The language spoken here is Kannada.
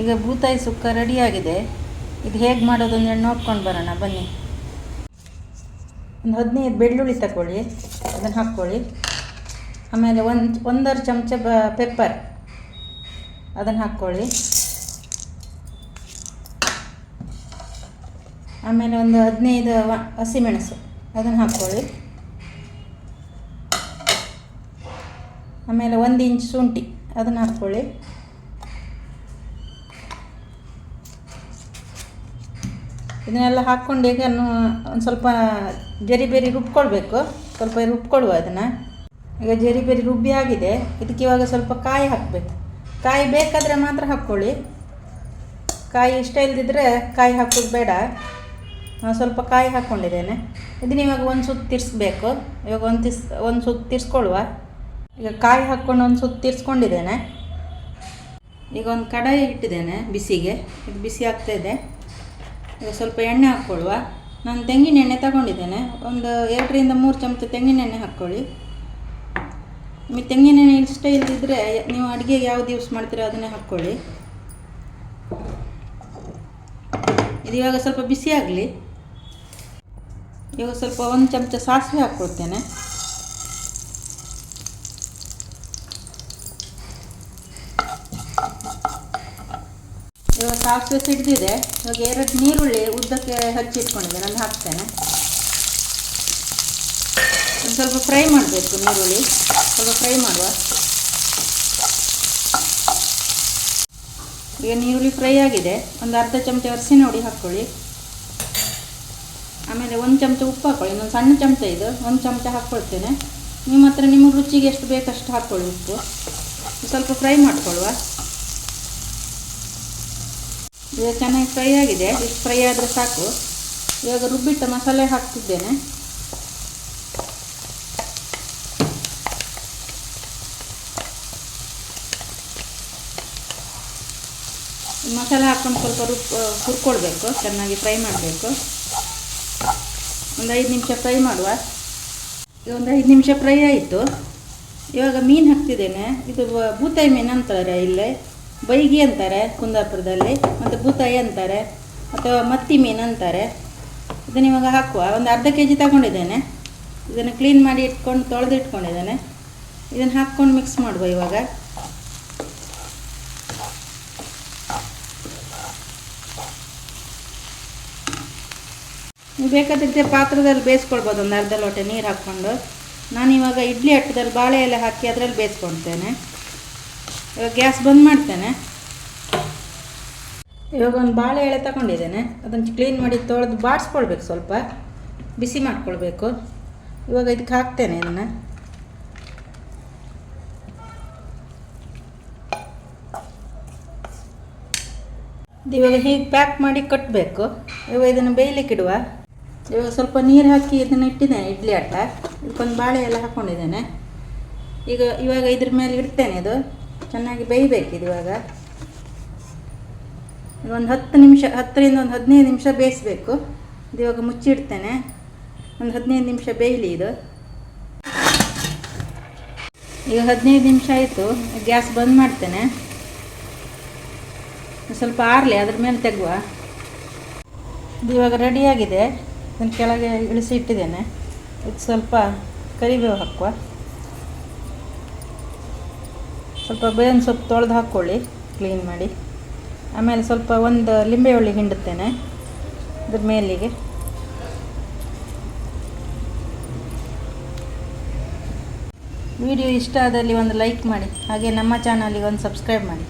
ಈಗ ಬೂತಾಯಿ ಸುಕ್ಕ ರೆಡಿಯಾಗಿದೆ. ಇದು ಹೇಗೆ ಮಾಡೋದು ಅಂತ ನೋಡ್ಕೊಂಡು ಬರೋಣ. ಬನ್ನಿ. ಒಂದು ಹದಿನೈದು ಬೆಳ್ಳುಳ್ಳಿ ತಗೊಳ್ಳಿ ಅದನ್ನು ಹಾಕ್ಕೊಳ್ಳಿ. ಆಮೇಲೆ ಒಂದು, ಒಂದೂವರೆ ಚಮಚ ಬ, ಪೆಪ್ಪರ್. ಅದನ್ನು ಹಾಕ್ಕೊಳ್ಳಿ. ಆಮೇಲೆ ಒಂದು ಹದಿನೈದು ಹಸಿಮೆಣಸು. ಅದನ್ನು ಹಾಕ್ಕೊಳ್ಳಿ. ಆಮೇಲೆ ಒಂದು ಇಂಚ್ ಶುಂಠಿ. ಅದನ್ನು ಹಾಕ್ಕೊಳ್ಳಿ. ಇದನ್ನೆಲ್ಲ ಹಾಕ್ಕೊಂಡು ಈಗ ಒಂದು ಸ್ವಲ್ಪ ಜರಿ ಬೇರಿ ರುಬ್ಕೊಳ್ಬೇಕು. ಸ್ವಲ್ಪ ರುಬ್ಕೊಳ್ಳುವ ಅದನ್ನು. ಈಗ ಜರಿ ಬೇರಿ ರುಬ್ಬಿ ಆಗಿದೆ. ಇದಕ್ಕೆ ಇವಾಗ ಸ್ವಲ್ಪ ಕಾಯಿ ಹಾಕಬೇಕು. ಕಾಯಿ ಬೇಕಾದರೆ ಮಾತ್ರ ಹಾಕ್ಕೊಳ್ಳಿ. ಕಾಯಿ ಇಷ್ಟ ಇಲ್ಲದಿದ್ದರೆ ಕಾಯಿ ಹಾಕೋದು ಬೇಡ. ನಾನು ಸ್ವಲ್ಪ ಕಾಯಿ ಹಾಕ್ಕೊಂಡಿದ್ದೇನೆ. ಇದನ್ನ ಇವಾಗ ಒಂದು ಸುತ್ತು ತಿರ್ಸ್ಬೇಕು. ಇವಾಗ ಒಂದು ತಿರ್ಸ್, ಒಂದು ಸುತ್ತು ತಿರ್ಸ್ಕೊಳ್ಳುವ. ಈಗ ಕಾಯಿ ಹಾಕ್ಕೊಂಡು ಒಂದು ಸುತ್ತು ತಿರ್ಸ್ಕೊಂಡಿದ್ದೇನೆ. ಈಗ ಒಂದು ಕಡಾಯಿ ಇಟ್ಟಿದ್ದೇನೆ ಬಿಸಿಗೆ. ಇದು ಬಿಸಿ ಆಗ್ತಾಯಿದೆ ಈಗ ಸ್ವಲ್ಪ ಎಣ್ಣೆ ಹಾಕ್ಕೊಳ್ಳುವ. ನಾನು ತೆಂಗಿನ ಎಣ್ಣೆ ತಗೊಂಡಿದ್ದೇನೆ. ಒಂದು ಎರಡರಿಂದ ಮೂರು ಚಮಚ ತೆಂಗಿನ ಎಣ್ಣೆ ಹಾಕ್ಕೊಳ್ಳಿ. ನಿಮಗೆ ತೆಂಗಿನ ಎಣ್ಣೆ ಇಷ್ಟ ಇಲ್ಲದಿದ್ದರೆ ನೀವು ಅಡುಗೆಗೆ ಯಾವ್ದು ಯೂಸ್ ಮಾಡ್ತೀರೋ ಅದನ್ನೇ ಹಾಕ್ಕೊಳ್ಳಿ. ಇದು ಇವಾಗ ಸ್ವಲ್ಪ ಬಿಸಿ ಆಗಲಿ. ಇವಾಗ ಸ್ವಲ್ಪ ಒಂದು ಚಮಚ ಸಾಸಿವೆ ಹಾಕ್ಕೊಳ್ತೇನೆ ಇವಾಗ ಸಾಸಿವೆ ಸಿಡ್ದಿದೆ. ಇವಾಗ ಎರಡು ನೀರುಳ್ಳಿ ಉದ್ದಕ್ಕೆ ಹಚ್ಚಿಟ್ಕೊಂಡಿದ್ದೆ ನಾನು ಹಾಕ್ತೇನೆ. ಒಂದು ಸ್ವಲ್ಪ ಫ್ರೈ ಮಾಡಬೇಕು ನೀರುಳ್ಳಿ ಸ್ವಲ್ಪ ಫ್ರೈ ಮಾಡುವ. ಈಗ ನೀರುಳ್ಳಿ ಫ್ರೈ ಆಗಿದೆ. ಒಂದು ಅರ್ಧ ಚಮಚ ಅರಿಶಿನ ಹುಡಿ ಹಾಕ್ಕೊಳ್ಳಿ ಆಮೇಲೆ ಒಂದು ಚಮಚ ಉಪ್ಪು ಹಾಕ್ಕೊಳ್ಳಿ ಇನ್ನೊಂದು ಸಣ್ಣ ಚಮಚ ಇದು. ಒಂದು ಚಮಚ ಹಾಕ್ಕೊಳ್ತೇನೆ ನಿಮ್ಮ ಹತ್ರ ನಿಮ್ಮ ರುಚಿಗೆ ಎಷ್ಟು ಬೇಕಷ್ಟು ಹಾಕ್ಕೊಳ್ಳಿ ಉಪ್ಪು. ಸ್ವಲ್ಪ ಫ್ರೈ ಮಾಡ್ಕೊಳ್ಳುವ. ಈಗ ಚೆನ್ನಾಗಿ ಫ್ರೈ ಆಗಿದೆ. ಇಷ್ಟು ಫ್ರೈ ಆದರೆ ಸಾಕು. ಇವಾಗ ರುಬ್ಬಿಟ್ಟ ಮಸಾಲೆ ಹಾಕ್ತಿದ್ದೇನೆ. ಮಸಾಲೆ ಹಾಕ್ಕೊಂಡು ಸ್ವಲ್ಪ ರುಬ್ ಹುರ್ಕೊಳ್ಬೇಕು. ಚೆನ್ನಾಗಿ ಫ್ರೈ ಮಾಡಬೇಕು. ಒಂದು ಐದು ನಿಮಿಷ ಫ್ರೈ ಮಾಡುವ. ಈಗ ಒಂದು ಐದು ನಿಮಿಷ ಫ್ರೈ ಆಯಿತು. ಇವಾಗ ಮೀನು ಹಾಕ್ತಿದ್ದೇನೆ. ಇದು ಬೂತಾಯಿ ಮೀನು ಅಂತಾರೆ ಇಲ್ಲೇ. ಬೈಗಿ ಅಂತಾರೆ ಕುಂದಾಪುರದಲ್ಲಿ, ಮತ್ತು ಬೂತಾಯಿ ಅಂತಾರೆ, ಅಥವಾ ಮತ್ತಿ ಮೀನು ಅಂತಾರೆ. ಇದನ್ನು ಇವಾಗ ಹಾಕುವ. ಒಂದು ಅರ್ಧ ಕೆ ಜಿ ತಗೊಂಡಿದ್ದೇನೆ. ಇದನ್ನು ಕ್ಲೀನ್ ಮಾಡಿ ಇಟ್ಕೊಂಡು ತೊಳೆದು ಇಟ್ಕೊಂಡಿದ್ದೇನೆ. ಇದನ್ನು ಹಾಕ್ಕೊಂಡು ಮಿಕ್ಸ್ ಮಾಡುವ ಇವಾಗ. ನೀವು ಬೇಕಾದಿದ್ದರೆ ಪಾತ್ರದಲ್ಲಿ ಬೇಯಿಸ್ಕೊಳ್ಬೋದು. ಒಂದು ಅರ್ಧ ಲೋಟ ನೀರು ಹಾಕ್ಕೊಂಡು. ನಾನಿವಾಗ ಇಡ್ಲಿ ಅಟ್ಟದಲ್ಲಿ ಬಾಳೆ ಎಲೆ ಹಾಕಿ ಅದರಲ್ಲಿ ಬೇಯಿಸ್ಕೊಳ್ತೇನೆ. ಇವಾಗ ಗ್ಯಾಸ್ ಬಂದ್ ಮಾಡ್ತೇನೆ. ಇವಾಗ ಒಂದು ಬಾಳೆ ಎಳೆ ತಗೊಂಡಿದ್ದೇನೆ. ಅದನ್ನು ಕ್ಲೀನ್ ಮಾಡಿ ತೊಳೆದು ಬಾಡಿಸ್ಕೊಳ್ಬೇಕು ಸ್ವಲ್ಪ. ಬಿಸಿ ಮಾಡ್ಕೊಳ್ಬೇಕು. ಇವಾಗ ಇದಕ್ಕೆ ಹಾಕ್ತೇನೆ ಇದನ್ನು. ಇದು ಇವಾಗ ಹೀಗೆ ಪ್ಯಾಕ್ ಮಾಡಿ ಕಟ್ಟಬೇಕು ಇವಾಗ ಇದನ್ನು ಬೇಯಲಿಕ್ಕೆ ಇಡುವ. ಇವಾಗ ಸ್ವಲ್ಪ ನೀರು ಹಾಕಿ ಇದನ್ನು ಇಟ್ಟಿದ್ದೇನೆ, ಇಡ್ಲಿ ಅಟ್ಟ ಇದಕ್ಕೊಂದು ಬಾಳೆ ಎಲ್ಲ ಹಾಕ್ಕೊಂಡಿದ್ದೇನೆ ಈಗ ಇವಾಗ ಇದ್ರ ಮೇಲೆ ಇಡ್ತೇನೆ ಇದು. ಚೆನ್ನಾಗಿ ಬೇಯಬೇಕು ಇದು ಒಂದು ಹತ್ತು ನಿಮಿಷ, ಹತ್ತರಿಂದ ಒಂದು ಹದಿನೈದು ನಿಮಿಷ ಬೇಯಿಸ್ಬೇಕು. ಇದು ಇವಾಗ ಮುಚ್ಚಿಡ್ತೇನೆ. ಒಂದು ಹದಿನೈದು ನಿಮಿಷ ಬೇಯಲಿ ಇದು. ಈಗ ಹದಿನೈದು ನಿಮಿಷ ಆಯಿತು. ಗ್ಯಾಸ್ ಬಂದ್ ಮಾಡ್ತೇನೆ. ಸ್ವಲ್ಪ ಆರಲಿ, ಅದ್ರ ಮೇಲೆ ತೆಗುವ. ಇದು ಇವಾಗ ರೆಡಿಯಾಗಿದೆ ಇದನ್ನು ಕೆಳಗೆ ಇಳಿಸಿ ಇಟ್ಟಿದ್ದೇನೆ. ಇದು ಸ್ವಲ್ಪ ಕರಿಬೇವು ಹಾಕುವ. ಸ್ವಲ್ಪ ಬೇವಿನ ಸೊಪ್ಪು ತೊಳೆದು ಹಾಕ್ಕೊಳ್ಳಿ ಕ್ಲೀನ್ ಮಾಡಿ. ಆಮೇಲೆ ಸ್ವಲ್ಪ ಒಂದು ಲಿಂಬೆ ಹಿಂಡುತ್ತೇನೆ, ಅದ್ರ ಮೇಲಿಗೆ. ವಿಡಿಯೋ ಇಷ್ಟ ಆದಲ್ಲಿ ಒಂದು ಲೈಕ್ ಮಾಡಿ, ಹಾಗೆ ನಮ್ಮ ಚಾನಲಿಗೆ ಒಂದು ಸಬ್ಸ್ಕ್ರೈಬ್ ಮಾಡಿ.